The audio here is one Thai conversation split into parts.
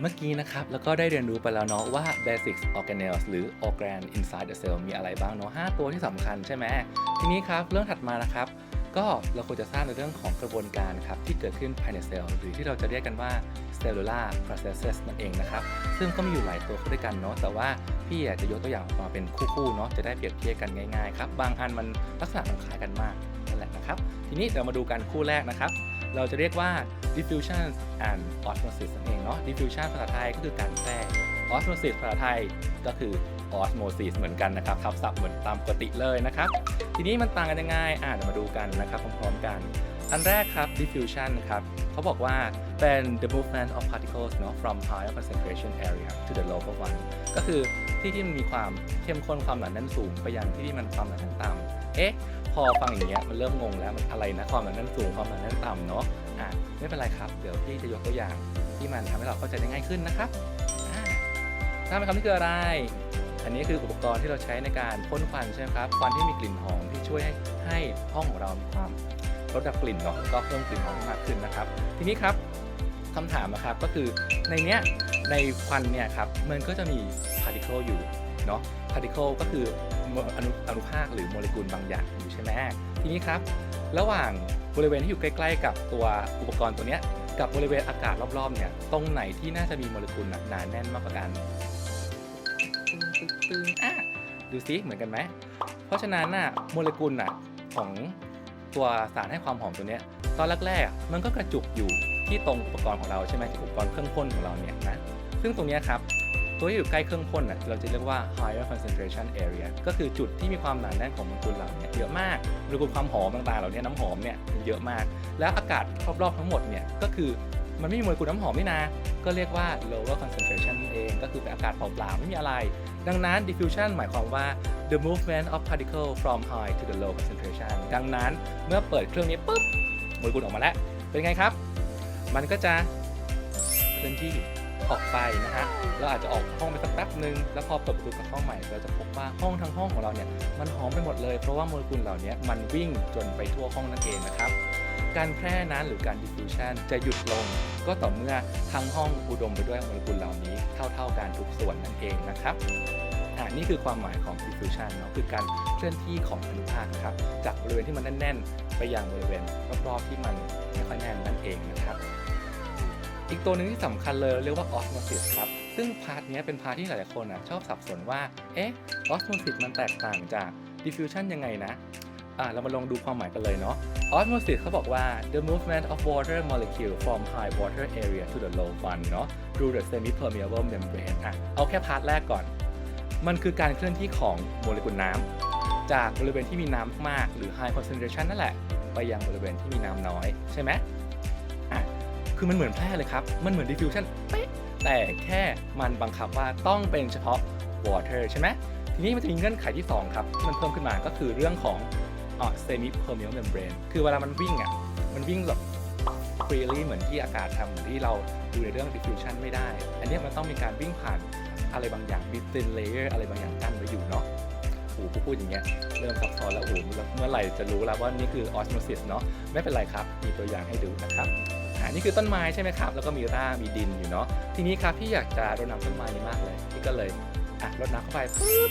เมื่อกี้นะครับ แล้วก็ได้เรียนรู้ไปแล้วเนาะว่า basics organelles หรือ organ inside the cell มีอะไรบ้างเนาะ5ตัวที่สำคัญใช่ไหมทีนี้ครับ เรื่องถัดมานะครับ ก็เราควรจะทราบในเรื่องของกระบวนการครับ ที่เกิดขึ้นภายในเซลล์หรือที่เราจะเรียกกันว่า cellular processes นั่นเองนะครับ ซึ่งก็มีอยู่หลายตัวเข้าด้วยกันเนาะแต่ว่าพี่อยากจะยกตัวอย่างออกมาเป็นคู่ๆเนาะจะได้เปรียบเทียบกันง่ายๆครับบางอันมันลักษณะมันคล้ายกันมาก แหละนะครับ ทีนี้เรามาดูกันคู่แรกนะครับ เราจะเรียกว่า diffusion and osmosis นั่นเองเนาะ diffusion ภาษาไทยก็คือการแพร่ osmosis ภาษาไทยก็คือ osmosis เหมือนกันนะครับทับศัพท์เหมือนตามปกติเลยนะครับ ทีนี้มันต่างกันยังไงอ่าเดี๋ยวมาดูกันนะครับพร้อมๆกัน อันแรกครับ diffusion ครับเขาบอกว่าเป็น the movement of particles เนาะ from higher concentration area to the lower one ก็คือที่ที่มันมีความเข้มข้นความหนาแน่นสูงไปยังที่ที่มันความหนาแน่นต่ำเอ๊ะ พอฟังอย่างเงี้ยมันเริ่มงงแล้วมันอะไรนะความหนาแน่นสูงความหนาแน่นต่ำเนาะอะไม่เป็นไรครับ เดี๋ยวพี่จะยกตัวอย่างที่มันทำให้เราเข้าใจได้ง่ายขึ้นนะครับอ่าทราบไหมครับนี่คืออะไร อันนี้คืออุปกรณ์ที่เราใช้ในการพ่นควันใช่ไหมครับควันที่มีกลิ่นหอมที่ช่วยให้ให้ห้องของเรามีความลดดับกลิ่นเนาะก็เพิ่มกลิ่นหอมมากขึ้นนะครับ ทีนี้ครับคำถามนะครับก็คือในเนี้ยในควันเนี่ยครับมันก็จะมีพาร์ติเคิลอยู่เนาะพาร์ติเคิลก็คือ อนุอนุภาคหรือโมเลกุลบางอย่างอยู่ใช่ไหมทีนี้ครับ ระหว่างบริเวณที่อยู่ใกล้ ๆ กับตัวอุปกรณ์ตัวเนี้ยกับบริเวณอากาศรอบๆเนี่ยตรงไหนที่น่าจะมีโมเลกุลหนาแน่นมากกว่ากันตึงตึงอะดูซิเหมือนกันไหมเพราะฉะนั้นน่ะโมเลกุลน่ะของตัวสารให้ความหอมตัวเนี้ยตอนแรกๆมันก็กระจุกอยู่ที่ตรงอุปกรณ์ของเราใช่ไหมที่อุปกรณ์เครื่องพ่นของเราเนี่ยนะซึ่งตรงนี้ครับ ตัวที่อยู่ใกล้เครื่องพ่นน่ะเราจะเรียกว่า higher concentration area ก็คือจุดที่มีความหนาแน่นของโมเลกุลเราเนี่ยเยอะมากโมเลกุลความหอมต่างๆเหล่านี้น้ำหอมเนี่ยเยอะมาก แล้วอากาศรอบๆทั้งหมดเนี่ยก็คือมันไม่มีโมเลกุลน้ำหอมนี่นาก็เรียกว่า lower concentration เอง ก็คือเป็นอากาศเปล่าๆไม่มีอะไร ดังนั้น diffusion หมายความว่า the movement of particle from high to the low concentration ดังนั้นเมื่อเปิดเครื่องนี้ปุ๊บโมเลกุลออกมาแล้ว เป็นไงครับ มันก็จะเคลื่อนที่ ออกไปนะฮะเราอาจจะออกห้องไปสักแป๊บนึง แล้วพอเปิดประตูกับห้องใหม่เราจะพบว่าห้องทั้งห้องของเราเนี่ยมันหอมไปหมดเลยเพราะว่าโมเลกุลเหล่านี้มันวิ่งจนไปทั่วห้องนั่นเองนะครับการแพร่นั้นหรือการ diffusion จะหยุดลง ก็ต่อเมื่อทั้งห้องอุดมไปด้วยโมเลกุลเหล่านี้เท่า ๆกันทุกส่วนนั่นเองนะครับอ่านี่คือความหมายของ diffusion เนาะคือการเคลื่อนที่ของอนุภาคนะครับจากบริเวณที่มันแน่นๆ ไปยังบริเวณรอบๆที่มันไม่ค่อยแน่นนั่นเองนะครับ อีกตัวหนึ่งที่สำคัญเลยเรียกว่า osmosis ครับ ซึ่งพาร์ทเนี้ยเป็นพาร์ทที่หลายๆคนอะชอบสับสนว่า เอ๊ะ osmosis มันแตกต่างจาก diffusion ยังไงนะอ่าเรามาลองดูความหมายกันเลยเนาะ osmosis เขาบอกว่า the movement of water molecule from high water area to the low one เนาะ through the semi permeable membrane อะ เอาแค่พาร์ทแรกก่อน มันคือการเคลื่อนที่ของโมเลกุลน้ำจากบริเวณที่มีน้ำมากหรือ high concentration นั่นแหละ ไปยังบริเวณที่มีน้ำน้อย ใช่ไหม คือมันเหมือนแพร่เลยครับ มันเหมือน diffusion เป๊ะแต่แค่มันบังคับว่าต้องเป็นเฉพาะ water ใช่ไหมทีนี้มันจะมีเงื่อนไขที่ 2 ครับ ที่มันเพิ่มขึ้นมาก็คือเรื่องของอ่า semi permeable membrane คือเวลามันวิ่งอะมันวิ่งแบบ freely เหมือนที่อากาศทำเหมือนที่เราดูในเรื่อง diffusion ไม่ได้ อันนี้มันต้องมีการวิ่งผ่านอะไรบางอย่าง within layer อะไรบางอย่างกั้นไว้อยู่เนาะโอ้โหพูดอย่างเงี้ยเริ่มซับซ้อนแล้วโอ้โหเมื่อไหร่จะรู้แล้วว่านี่คือ osmosis เนาะไม่เป็นไรครับ มีตัวอย่างให้ดูนะครับ อ่านี่คือต้นไม้ใช่ไหมครับ แล้วก็มีรากมีดินอยู่เนาะ ทีนี้ครับพี่อยากจะรดน้ำต้นไม้นี้มากเลย พี่ก็เลยอะรดน้ำเข้าไปปุ๊บ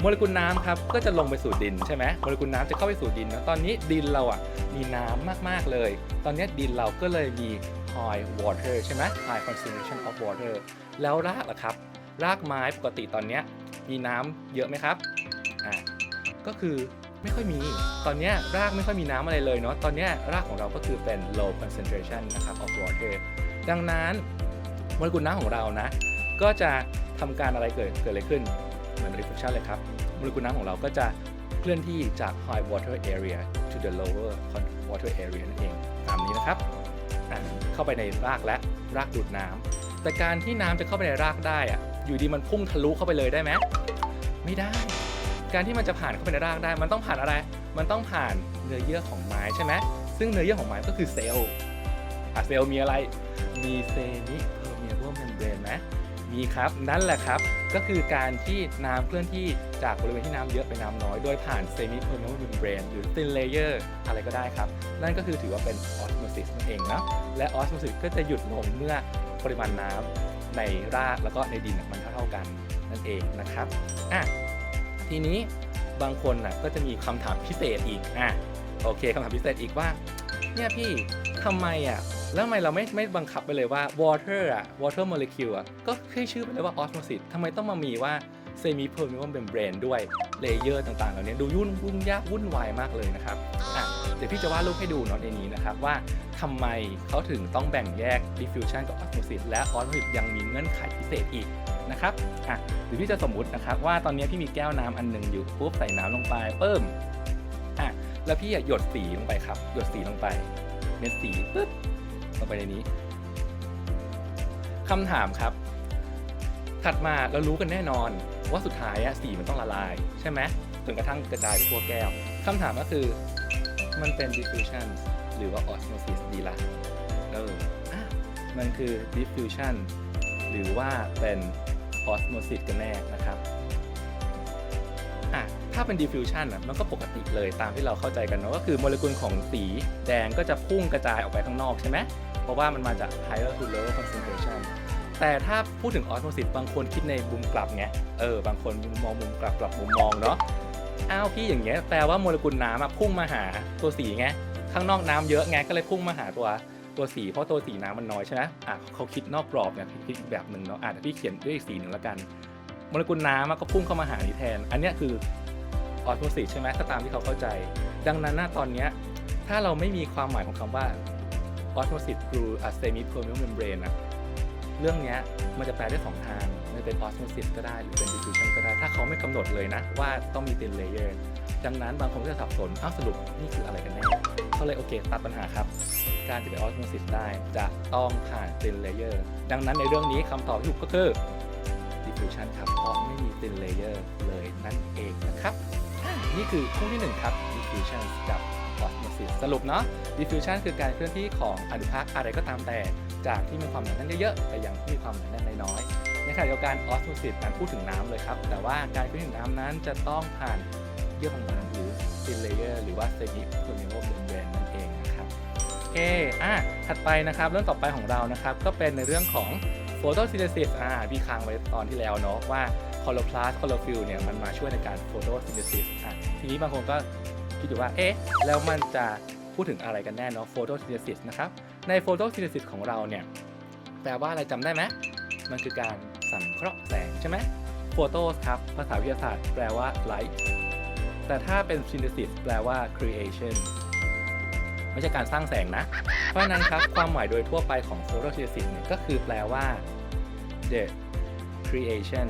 โมเลกุลน้ำครับก็จะลงไปสู่ดินใช่ไหมโมเลกุลน้ำจะเข้าไปสู่ดินนะตอนนี้ดินเราอะมีน้ำมากๆเลย ตอนนี้ดินเราก็เลยมี high water ใช่ไหม high concentration of water แล้วรากล่ะครับ รากไม้ปกติตอนนี้มีน้ำเยอะไหมครับอ่าก็คือ ไม่ค่อยมี ตอนนี้รากไม่ค่อยมีน้ำอะไรเลยเนาะ ตอนนี้รากของเราก็คือเป็น low concentration นะครับ of water ดังนั้นโมเลกุลน้ำของเรานะ ก็จะทำการอะไรเกิดเกิดอะไรขึ้น เหมือน reflection เลยครับ โมเลกุลน้ำของเราก็จะเคลื่อนที่จาก high water area to the lower water area นั่นเองตามนี้นะครับ เข้าไปในรากและรากดูดน้ำแต่การที่น้ำจะเข้าไปในรากได้อะอยู่ดีมันพุ่งทะลุเข้าไปเลยได้ไหมไม่ได้ การที่มันจะผ่านเข้าไปในรากได้ มันต้องผ่านอะไร มันต้องผ่านเนื้อเยื่อของไม้ใช่ไหมซึ่งเนื้อเยื่อของไม้ก็คือเซลล์อะเซลล์มีอะไร มีเซนิเพอร์เมียบลเมมเบรนไหมมีครับ นั่นแหละครับ ก็คือการที่น้ำเคลื่อนที่จากบริเวณที่น้ำเยอะไปน้ำน้อย โดยผ่าน semi permeable membrane หรือ thin layer อะไรก็ได้ครับ นั่นก็คือถือว่าเป็น osmosis นั่นเองนะและ osmosis ก็จะหยุดลงเมื่อปริมาณน้ำในรากแล้วก็ในดินมันเท่าๆกันนั่นเองนะครับอะ ทีนี้บางคนน่ะก็จะมีคำถามพิเศษอีกอะโอเคคำถามพิเศษอีกว่า เนี่ยพี่ทำไมอะแล้วทำไมเราไม่ไม่บังคับไปเลยว่า water อะ water molecule อะก็แค่ชื่อไปเลยว่า osmosis ทำไมต้องมามีว่า semi permeable membrane ด้วยเลเยอร์ต่างๆ เหล่านี้ดูยุ่งยุ่งยากวุ่นวายมากเลยนะครับอะเดี๋ยวพี่จะวาดรูปให้ดูเนาะในนี้นะครับว่าทำไมเขาถึงต้องแบ่งแยก diffusion กับ osmosis และ osmosis ยังมีเงื่อนไขพิเศษอีก นะครับอะเดี๋ยวพี่จะสมมุตินะครับว่าตอนนี้พี่มีแก้วน้ำอันหนึงอยู่ปุ๊บใส่น้ำลงไปเพิ่มอะแล้วพี่อะหยดสีลงไปครับ หยดสีลงไปเม็ดสีปึ๊บลงไปในนี้คำถามครับ ถัดมาเรารู้กันแน่นอนว่าสุดท้ายอะสีมันต้องละลาย ใช่ไหมจนกระทั่งกระจายไปทั่วแก้วคำถามก็คือมันเป็น diffusion หรือว่า osmosis ดีละเออมันคือ diffusion หรือว่าเป็น osmosis กันแน่นะครับอะถ้าเป็น diffusion อะมันก็ปกติเลยตามที่เราเข้าใจกันเนอะก็คือโมเลกุลของสีแดงก็จะพุ่งกระจายออกไปข้างนอกใช่ไหมเพราะว่ามันมาจาก higher to lower concentration แต่ถ้าพูดถึงออสโมซิสบางคนคิดในมุมกลับไงเออบางคนมองมุมกลับกลับมุมมองเนาะอ้าวพี่อย่างเงี้ยแปลว่าโมเลกุลน้ำอะพุ่งมาหาตัวสีไงข้างนอกน้ำเยอะไงก็เลยพุ่งมาหาตัว ตัวสีเพราะตัวสีน้ำมันน้อยใช่ไหมอะเขาคิดนอกกรอบเนี่ยคิดอีกแบบหนึ่งเนาะอะพี่เขียนด้วยอีกสีหนึ่งแล้วกันโมเลกุลน้ำอะก็พุ่งเข้ามาหานี้แทน อันนี้คือออสโมซิสใช่ไหมถ้าตามที่เขาเข้าใจ ดังนั้นนะตอนเนี้ยถ้าเราไม่มีความหมายของคำว่าออสโมซิส through a semi permeable membrane อะ เรื่องนี้มันจะแปลได้สองทางมันเป็น osmosis ก็ได้หรือเป็น diffusion ก็ได้ ถ้าเขาไม่กำหนดเลยนะ ว่าต้องมี thin layer ดังนั้นบางคนก็จะสับสนอ้าวสรุปนี่คืออะไรกันแน่เขาเลยโอเคตัดปัญหาครับ การจะเป็น osmosis ได้จะต้องผ่าน thin layer ดังนั้นในเรื่องนี้คำตอบที่ถูกก็คือ diffusion ครับเพราะไม่มี thin layer เลยนั่นเองนะครับนี่คือคู่ที่หนึ่งครับ diffusion กับ osmosis สรุปเนาะ diffusion คือการเคลื่อนที่ของอนุภาคอะไรก็ตามแต่ จากที่มีความหนาแน่นเยอะๆไปยังที่มีความหนาแน่นน้อยๆในขณะเดียวกันออสโมซิสการพูดถึงน้ำเลยครับ แต่ว่าการพูดถึงน้ำนั้นจะต้องผ่านเยื่อบางๆหรือ thin layer หรือว่า semi permeable membrane นั่นเองนะครับโอเคอะถัดไปนะครับเรื่องต่อไปของเรานะครับก็เป็นในเรื่องของ photosynthesis อ่าพี่ค้างไว้ตอนที่แล้วเนาะว่า chloroplast chlorophyll เนี่ยมันมาช่วยในการ photosynthesis อะทีนี้บางคนก็ คิดอยู่ว่า เอ๊ะ แล้วมันจะพูดถึงอะไรกันแน่เนาะ photosynthesis นะครับ ใน photosynthesis ของเราเนี่ยแปลว่าอะไรจำได้ไหมมันคือการสังเคราะห์แสงใช่ไหม photos ครับ ภาษาวิทยาศาสตร์แปลว่า light แต่ถ้าเป็น synthesis แปลว่า creation ไม่ใช่การสร้างแสงนะ เพราะนั้นครับ ความหมายโดยทั่วไปของ photosynthesis เนี่ยก็คือแปลว่า the creation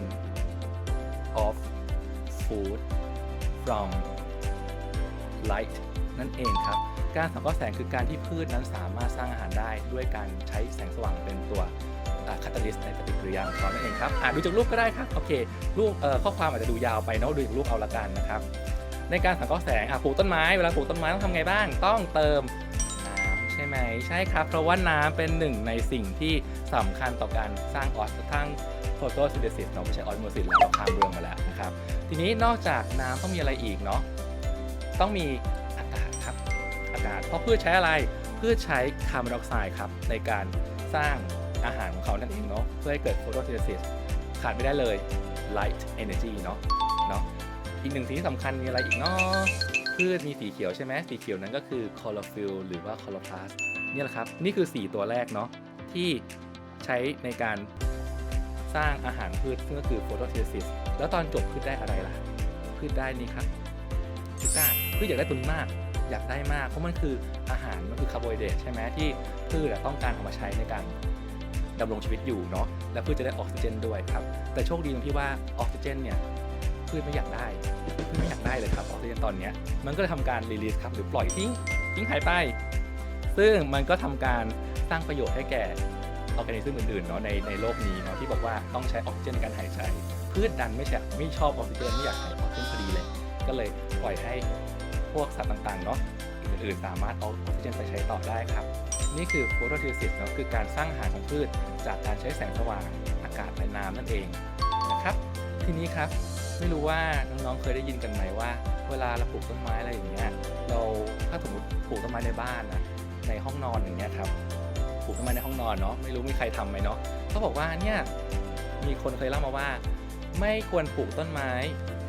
of food from light นั่นเองครับ การสังเคราะห์แสงคือการที่พืชนั้นสามารถสร้างอาหารได้ด้วยการใช้แสงสว่างเป็นตัวคาตาลิสในปฏิกิริยาของเขานั่นเองครับอ่านดูจากรูปก็ได้ครับ โอเค รูปข้อความอาจจะดูยาวไปเนาะดูจากรูปเอาละกันนะครับ ในการสังเคราะห์แสงอะปลูกต้นไม้ เวลาปลูกต้นไม้ต้องทำไงบ้าง ต้องเติมน้ำใช่ไหม ใช่ครับ เพราะว่าน้ำเป็นหนึ่งในสิ่งที่สำคัญต่อการสร้างออสทั้งโฟโตซินเทซิสเนาะไม่ใช่ออสโมซิสแล้วเราข้ามเรื่องมาแล้วนะครับ ทีนี้นอกจากน้ำต้องมีอะไรอีกเนาะ ต้องมีอากาศครับอากาศ เพราะพืชใช้อะไรพืชใช้คาร์บอนไดออกไซด์ครับในการสร้างอาหารของเขานั่นเองเนาะเพื่อให้เกิดโฟโตซินเทซิสขาดไม่ได้เลย light energy เนาะเนาะอีกหนึ่งสิ่งที่สำคัญมีอะไรอีกเนาะพืชมีสีเขียวใช่ไหมสีเขียวนั้นก็คือ chlorophyll หรือว่า chloroplast นี่แหละครับ นี่คือ 4 ตัวแรกเนาะที่ใช้ในการสร้างอาหารพืชซึ่งก็คือ photosynthesis แล้วตอนจบพืชได้อะไรล่ะ พืชได้นี่ครับ ชูการ์พืชอยากได้ตัวนี้มาก อยากได้มาก เพราะมันคืออาหารมันคือคาร์โบไฮเดรตใช่ไหมที่พืชอะต้องการเอามาใช้ในการดำรงชีวิตอยู่เนาะและพืชจะได้ออกซิเจนด้วยครับ แต่โชคดีตรงที่ว่าออกซิเจนเนี่ยพืชไม่อยากได้พืชไม่อยากได้เลยครับออกซิเจนตอนเนี้ยมันก็เลยทำการรีลีสครับหรือปล่อยทิ้งทิ้งหายไป ซึ่งมันก็ทำการสร้างประโยชน์ให้แก่ออร์แกนิซึมอื่นๆเนาะในในโลกนี้เนาะที่บอกว่าต้องใช้ออกซิเจนในการหายใจพืชดันไม่ใช่ไม่ชอบออกซิเจนไม่อยากใช้ออกซิเจนพอดีเลย ก็เลยปล่อยให้พวกสัตว์ต่างๆเนาะอื่นๆสามารถเอาออกซิเจนไปใช้ต่อได้ครับ นี่คือโฟโต s ิ n ซิสเนาะคือการสร้างอาหารของพืช จากการใช้แสงสว่างอากาศและน้ำนั่นเองนะครับ ทีนี้ครับไม่รู้ว่าน้องๆเคยได้ยินกันไหมว่า เวลาเราปลูกต้นไม้อะไรอย่างเงี้ยเราถ้าสมมติปลูกต้นไม้ในบ้านนะในห้องนอนอย่างเงี้ยครับปลูกต้นไม้ในห้องนอนเนาะไม่รู้มีใครทำไหมเนาะเขาบอกว่าเนี่ยมีคนเคยเล่ามาว่า ไม่ควรปลูกต้นไม้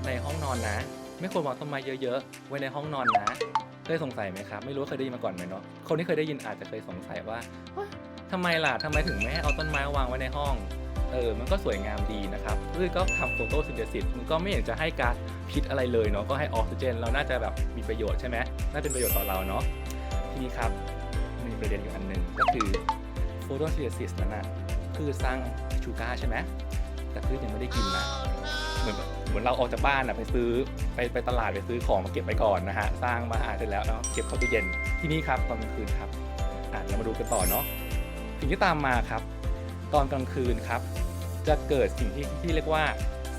ในห้องนอนนะ ไม่ควรวางต้นไม้เยอะๆ ไว้ในห้องนอนนะเคยสงสัยไหมครับ ไม่รู้เคยได้ยินมาก่อนไหมเนาะคนที่เคยได้ยินอาจจะเคยสงสัยว่าเฮ้ยทำไมล่ะทำไมถึงไม่ให้เอาต้นไม้วางไว้ในห้องเออมันก็สวยงามดีนะครับพืชก็ทำโฟโตซินเทซิสมันก็ไม่เห็นจะให้ก๊าซพิษอะไรเลยเนาะก็ให้ออกซิเจน เราน่าจะแบบมีประโยชน์ใช่ไหมน่าเป็นประโยชน์ต่อเราเนาะทีนี้ครับมีประเด็นอยู่อันหนึ่งก็คือโฟโตซินเทซิสนั้นนะพืชสร้างชูการ์ใช่ไหมแต่พืชยังไม่ได้กินนะเหมือนแบบ เหมือนเราออกจากบ้านอะไปซื้อไปไปตลาดไปซื้อของมาเก็บไว้ก่อนนะฮะสร้างมาอาหาเสร็จแล้วเนาะเก็บเข้าตู้เย็นที่นี่ครับตอนกลางคืนครับอะเรามาดูกันต่อเนาะสิ่งที่ตามมาครับ ตอนกลางคืนครับ จะเกิดสิ่งที่ที่เรียกว่า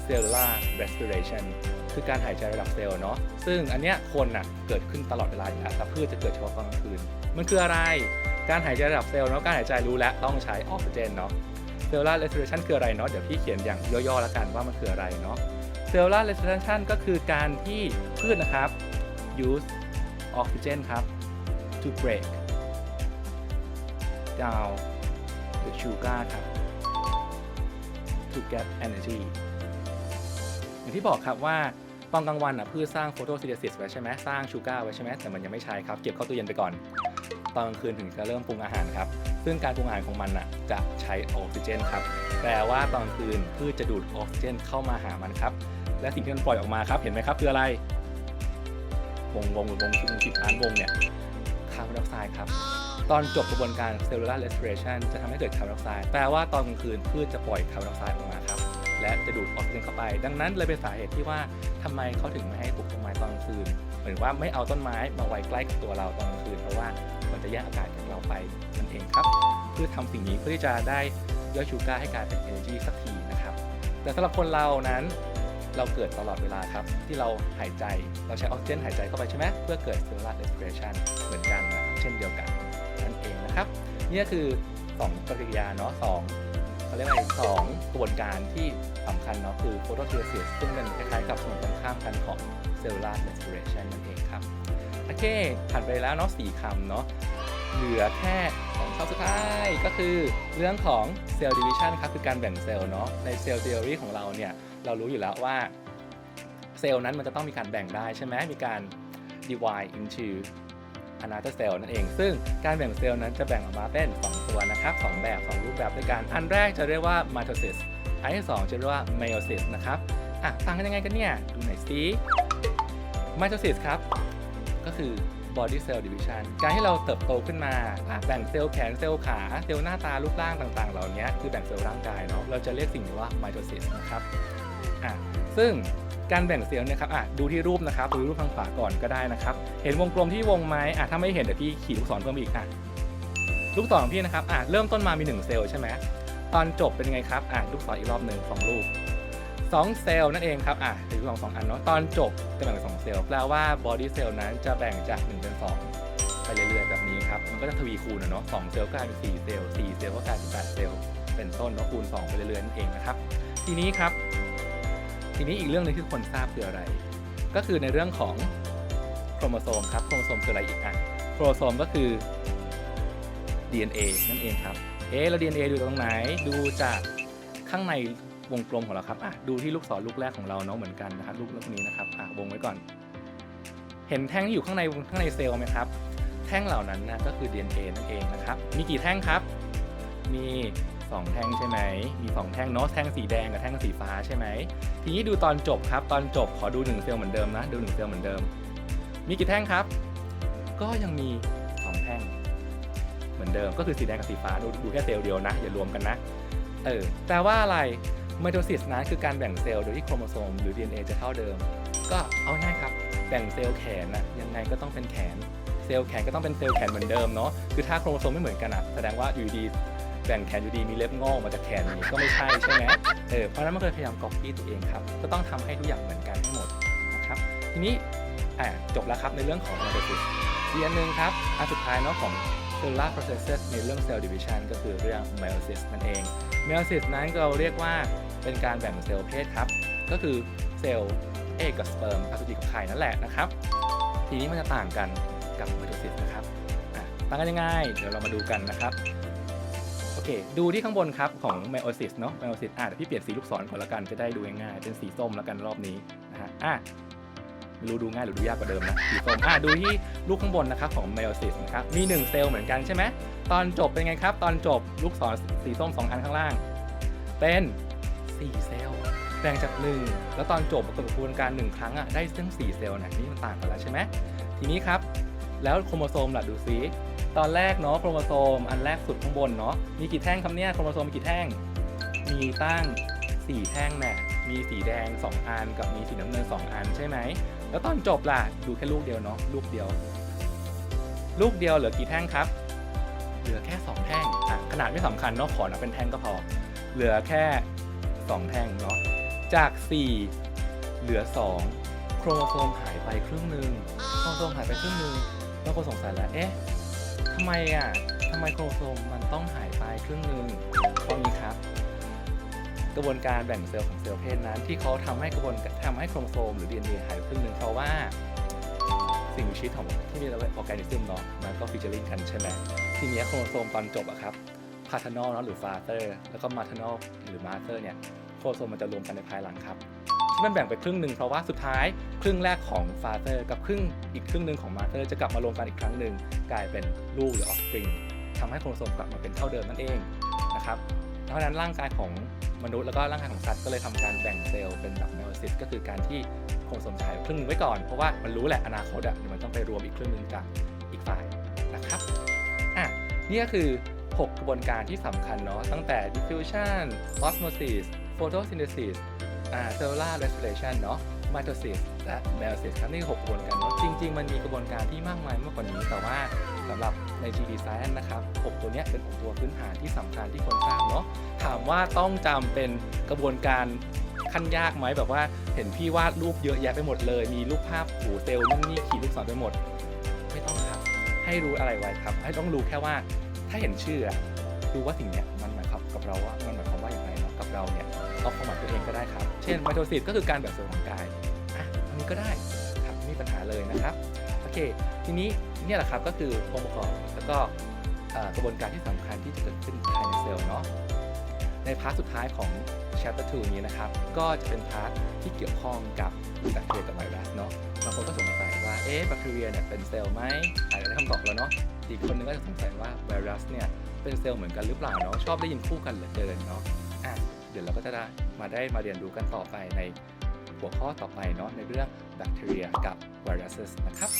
cellular respiration คือการหายใจระดับเซลล์เนาะซึ่งอันเนี้ยคนน่ะเกิดขึ้นตลอดเวลาอยู่แล้วแต่พืชจะเกิดเฉพาะตอนกลางคืน มันคืออะไรการหายใจระดับเซลล์เนาะการหายใจรู้แล้วต้องใช้ออกซิเจนเนาะ cellular respiration คืออะไรเนาะเดี๋ยวพี่เขียนอย่างย่อๆแล้วกันว่ามันคืออะไรเนาะ cellular respiration ก็คือการที่พืชนะครับ use oxygen ครับ to break down the sugar ครับ to get energy อย่างที่บอกครับว่าตอนกลางวันอะพืชสร้างโฟโตซินเทซิสไว้ใช่ไหมสร้างชูการ์ไว้ใช่ไหมแต่มันยังไม่ใช้ครับ เก็บเข้าตู้เย็นไปก่อน ตอนกลางคืนถึงจะเริ่มปรุงอาหารครับ ซึ่งการปรุงอาหารของมันอะจะใช้ออกซิเจนครับแปลว่าตอนกลางคืนพืชจะดูดออกซิเจนเข้ามาหามันครับ และสิ่งที่มันปล่อยออกมาครับ เห็นไหมครับคืออะไร วงวงหรือวงวงสิบล้านวงเนี่ยคาร์บอนไดออกไซด์ครับ ตอนจบกระบวนการ cellular respiration จะทำให้เกิดคาร์บอนไดออกไซด์แปลว่าตอนกลางคืนพืชจะปล่อยคาร์บอนไดออกไซด์ออกมาครับ และจะดูดออกซิเจนเข้าไป ดังนั้นเลยเป็นสาเหตุที่ว่าทำไมเขาถึงไม่ให้ปลูกต้นไม้ตอนกลางคืนเหมือนว่าไม่เอาต้นไม้มาไว้ใกล้กับตัวเราตอนกลางคืนเพราะว่ามันจะแย่งอากาศจากเราไปนั่นเองครับ เพื่อทำสิ่งนี้เพื่อที่จะได้ย่อยชูการ์ให้กลายเป็น energy สักทีนะครับ แต่สำหรับคนเรานั้น เราเกิดตลอดเวลาครับ ที่เราหายใจเราใช้ออกซิเจนหายใจเข้าไปใช่ไหมเพื่อเกิด cellular respiration เหมือนกันนะครับเช่นเดียวกันนั่นเองนะครับ นี่คือ2ปฏิกิริยาเนาะสองเขาเรียกว่าอะไรสองกระบวนการที่สำคัญเนาะคือ photosynthesis ซึ่งเป็นคล้ายๆกับสมตรงข้ามกันของ cellular respiration นั่นเองครับ โอเค ผ่านไปแล้วเนาะสี่คำเนาะ เหลือแค่สองคำสุดท้ายก็คือเรื่องของ cell division ครับคือการแบ่งเซลล์เนาะใน cell theory ของเราเนี่ยเรารู้อยู่แล้วว่าเซลล์นั้นมันจะต้องมีการแบ่งได้ใช่ไหมมีการ divide into another cell นั่นเอง ซึ่งการแบ่งเซลล์นั้นจะแบ่งออกมาเป็น 2 ตัวนะครับ 2 แบบ 2 รูปแบบด้วยกัน อันแรกจะเรียกว่า mitosis อันที่ 2 จะเรียกว่า meiosis นะครับ อะต่างกันยังไงกันเนี่ย ดูหน่อยสิ mitosis ครับ ก็คือ body cell division การที่เราเติบโตขึ้นมาแบ่งเซลล์แขนเซลล์ขาเซลล์หน้าตารูปร่างต่าง ๆ เหล่านี้คือแบ่งเซลล์ร่างกายเนาะเราจะเรียกสิ่งนี้ว่า mitosis นะครับอะซึ่งการแบ่งเซลล์เนะครับอะดูที่รูปนะครับดูรูปทางขวาก่อนก็ได้นะครับ เห็นวงกลมที่วงไหมอะถ้าไม่เห็นเดี๋ยวพี่ขีดลูกศรเพิ่มอีกอะลูกศรของพี่นะครับอะเริ่มต้นมามี 1 เซลล์ใช่ไหมตอนจบเป็นยังไงครับอะลูกศรอีกรอบหนึ่งสองลูก 2 เซลล์นั่นเองครับอะถือสองสองอันเนาะตอนจบจะแบ่งเป็นสองเซลล์แปลว่าบอดี้เซลล์นั้นจะแบ่งจาก 1 เป็น 2 ไปเรื่อยๆแบบนี้ครับ มันก็จะทวีคูณนะเนาะสองเซลล์ก็กลายเป็น4เซลล์4เซลล์ก็กลายเป็น8เซลล์เป็นต้นเนาะคูณ 2 ไปเรื่อยๆนั่นเองนะครับ ทีนี้ครับ ทีนี้อีกเรื่องหนึงที่คนทราบคืออะไร ก็คือในเรื่องของโครโมโซมครับโครโมโซมคืออะไรอีกอะโครโมโซมก็คือ DNA นั่นเองครับ เอ๊ะแล้ว DNA ดูตรงไหน ดูจากข้างใน วงกลมของเราครับอะดูที่ลูกศรลูกแรกของเราเนาะเหมือนกันนะครับลูกลูกนี้นะครับอะวงไว้ก่อน เห็นแท่งที่อยู่ข้างในข้างในเซลล์ไหมครับ แท่งเหล่านั้นนะก็คือ DNA นั่นเองนะครับ มีกี่แท่งครับ มี 2 แท่งใช่ไหม มี 2 แท่งเนาะแท่งสีแดงกับแท่งสีฟ้าใช่ไหม ทีนี้ดูตอนจบครับ ตอนจบขอดู 1 เซลล์เหมือนเดิมนะ ดู 1 เซลล์เหมือนเดิม มีกี่แท่งครับ ก็ยังมี 2 แท่ง เหมือนเดิม ก็คือสีแดงกับสีฟ้า ดูดูแค่เซลล์เดียวนะ อย่ารวมกันนะ เออแปลว่าอะไร ไมโทซิสนั้นคือการแบ่งเซลล์โดยที่โครโมโซมหรือ DNA จะเท่าเดิม ก็เอาง่ายครับ แบ่งเซลล์แขนนะยังไงก็ต้องเป็นแขน เซลล์แขนก็ต้องเป็นเซลล์แขนเหมือนเดิมเนาะ คือถ้าโครโมโซมไม่เหมือนกันอะแสดงว่าอยู่ดีแบ่งแขนอยู่ดีมีเล็บงอกมาจากแขนนี้ก็ไม่ใช่ใช่ไหมเออ เพราะนั้นมันก็เลยพยายามก๊อปปี้ตัวเองครับ ก็ต้องทำให้ทุกอย่างเหมือนกันให้หมดนะครับ ทีนี้อ่าจบแล้วครับในเรื่องของ mitosis อีกอันหนึ่งครับอันสุดท้ายเนาะของ cellular processes ในเรื่อง cell division ก็คือเรื่อง meiosis นั่นเอง meiosis นั้นเราเรียกว่าเป็นการแบ่งเซลล์เพศครับ ก็คือเซลล์เอกกับสเปิร์มอสุจิกับไข่นั่นแหละนะครับ ทีนี้มันจะต่างกันกับไมโทซิสนะครับต่างกันยังไงเดี๋ยวเรามาดูกันนะครับ โอเค ดูที่ข้างบนครับของไมโอซิสเนาะไมโอซิสอะเดี๋ยวพี่เปลี่ยนสีลูกศรก่อนละกันจะได้ดูง่ายๆเป็นสีส้มแล้วกันรอบนี้นะฮะอะ รู้ดูง่ายหรือดูยากกว่าเดิมนะสีส้มอะดูที่ลูกข้างบนนะครับของไมโอซิสนะครับมี 1 เซลล์เหมือนกันใช่ไหมตอนจบเป็นไงครับ ตอนจบลูกศรสีส้มสองอันข้างล่าง เป็น 4 เซลล์แบ่งจาก 1 แล้วตอนจบปรากฏกระบวนการ 1 ครั้งอะได้ซึ่ง4เซลล์นี่ยนี่มันต่างกันแล้วใช่ไหมทีนี้ครับ แล้วโครโมโซมล่ะดูซิตอนแรกเนาะโครโมโซมอันแรกสุดข้างบนเนาะมีกี่แท่งครับเนี่ยโครโมโซมมีกี่แท่ง มีตั้ง 4 แท่งแน่มีสีแดง 2 อันกับมีสีน้ำเงิน 2 อันใช่ไหม แล้วตอนจบล่ะดูแค่ลูกเดียวเนาะลูกเดียว ลูกเดียวเหลือกี่แท่งครับ เหลือแค่ 2 แท่งอะขนาดไม่สำคัญเนาะขอนับเป็นแท่งก็พอ เหลือแค่ 2 แท่งเนาะจาก 4 เหลือ 2 โครโมโซมหายไปครึ่งหนึ่งโครโมโซมหายไปครึ่งหนึ่งเราก็สงสัยแล้วเอ๊ะทำไมอะทำไมโครโมโซมมันต้องหายไปครึ่งหนึ่งเพราะนี้ครับ กระบวนการแบ่งเซลล์ของเซลล์เพศนั้น ที่เขาทำให้กระบวนทำให้โครโมโซมหรือ DNA หายไปครึ่งหนึ่งเพราะว่า สิ่งมีชีวิตของที่มีราเป็นออร์แกนิซึมเนาะมันก็ฟิชเจอริงกันใช่ไหมทีนี้โครโมโซมตอนจบอะครับพา t นอลเนาะหรือฟาเตอร์แล้วก็มาท r นอลหรือมาเตอร์เนี่ยโครโมโซมมันจะรวมกันในภายหลังครับที่มันแบ่งไปครึ่งหนึ่งเพราะว่าสุดท้ายครึ่งแรกของฟาเตอร์กับครึ่งอีกครึ่งหนึ่งของมาเตอร์จะกลับมารวมกันอีกครั้งหนึ่งกลายเป็นลูกหรือออฟสปริงทำให้โครโมโซมกลับมาเป็นเท่าเดิมนั่นเองนะครับเพราะฉะนั้นร่างกายของ มนุษย์แล้วก็ร่างกายของสัตว์ก็เลยทำการแบ่งเซลล์เป็นแบบเมโอซิสก็คือการที่โครโมโซมจะหายครึ่งนึงไว้ก่อนเพราะว่ามันรู้แหละอนาคตอะเดี๋ยวมันต้องไปรวมอีกครึ่งหนึงจากอีกฝ่ายนะครับอะนี่ก็คือ 6 กระบวนการที่สำคัญเนาะตั้งแต่ diffusion osmosis photosynthesis อ่า cellular respiration เนาะ mitosis และ meiosis ครับนี่ 6 กระบวนการเนาะจริง ๆ มันมีกระบวนการที่มากมายมากกว่านี้ แต่ว่าสำหรับใน GD Science นะครับ 6 ตัวเนี้ยเป็น6ตัวพื้นฐานที่สำคัญที่คนทราบเนาะถามว่าต้องจำเป็นกระบวนการขั้นยากไหมแบบว่าเห็นพี่วาดรูปเยอะแยะไปหมดเลย มีรูปภาพหูเซลล์นู่นนี่ขีดลูกศรไปหมด ไม่ต้องครับ ให้รู้อะไรไว้ครับ ให้ต้องรู้แค่ว่าถ้าเห็นชื่ออะดูว่าสิ่งเนี้ยมันหมายความกับเราว่ามันหมายความว่าอย่างไรเนาะกับเราเนี่ยเอาความหมายตัวเองก็ได้ครับ เช่นไมโทซิสก็คือการแบ่งเซลล์ของกาย อันนี้ก็ได้ครับไม่มีปัญหาเลยนะครับโอเค ทีนี้เนี่ยแหละครับก็คือองค์ประกอบแล้วก็กระบวนการที่สำคัญที่จะเกิดขึ้นภายในเซลล์เนาะในพาร์ทสุดท้ายของ chapter 2 นี้นะครับ ก็จะเป็นพาร์ทที่เกี่ยวข้องกับแบคทีเรียกับไวรัสเนาะบางคนก็สงสัยว่าเอ๊ะแบคทีเรียเนี่ยเป็นเซลล์ไหมอาจจะได้คำตอบแล้วเนาะอีกคนนึงก็จะสงสัยว่าไวรัสเนี่ยเป็นเซลล์เหมือนกันหรือเปล่าเนาะชอบได้ยินคู่กันเหลือเกินเนาะอะเดี๋ยวเราก็จะได้มาได้มาเรียนรู้กันต่อไปใน หัวข้อต่อไปเนาะในเรื่องแบคทีเรียกับไวรัสนะครับ